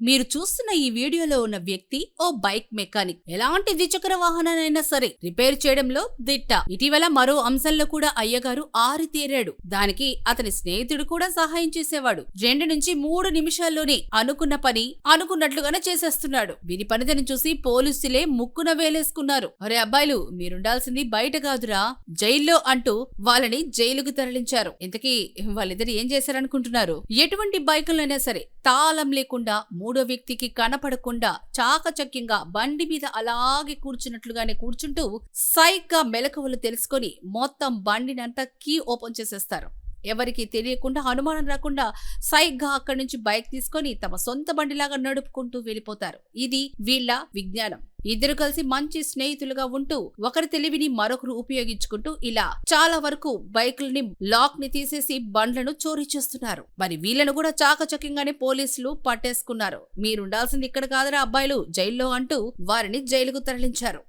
మీరు చూస్తున్న ఈ వీడియోలో ఉన్న వ్యక్తి ఓ బైక్ మెకానిక్. ఎలాంటి ద్విచక్ర వాహనానైనా సరే రిపేర్ చేయడంలో దిట్ట. ఇటీవల మరో అంశంలో కూడా అయ్యగారు ఆరితేరాడు. దానికి అతని స్నేహితుడు కూడా సహాయం చేసేవాడు. రెండు నుంచి మూడు నిమిషాల్లోనే అనుకున్న పని అనుకున్నట్లుగానే చేసేస్తున్నాడు. వీరి పనితనం చూసి పోలీసులే ముక్కున వేలేసుకున్నారు. అరే అబ్బాయిలు మీరుండాల్సింది బయట కాదురా. జైల్లో అంటూ వాళ్ళని జైలుకు తరలించారు. ఇంతకీ వాళ్ళిద్దరు ఏం చేశారనుకుంటున్నారు? ఎటువంటి బైకులైనా సరే తాళం లేకుండా మూడో వ్యక్తికి కనపడకుండా చాకచక్యంగా బండి మీద అలాగే కూర్చున్నట్లుగానే కూర్చుంటూ సైగ్గా మెలకువలు తెలుసుకొని మొత్తం బండినంతా కీ ఓపెన్ చేసేస్తారు. ఎవరికి తెలియకుండా అనుమానం రాకుండా సైగ్గా అక్కడి నుంచి బైక్ తీసుకొని తమ సొంత బండిలాగా నడుపుకుంటూ వెళ్ళిపోతారు. ఇది వీళ్ళ విజ్ఞానం. ఇద్దరు కలిసి మంచి స్నేహితులుగా ఉంటూ ఒకరి తెలివిని మరొకరు ఉపయోగించుకుంటూ ఇలా చాలా వరకు బైకుల్ని లాక్ని తీసేసి బండ్లను చోరీ చేస్తున్నారు. మరి వీళ్ళను కూడా చాకచక్యంగానే పోలీసులు పట్టేసుకున్నారు. మీరుండాల్సింది ఇక్కడ కాదురా అబ్బాయిలు జైల్లో అంటూ వారిని జైలుకు తరలించారు.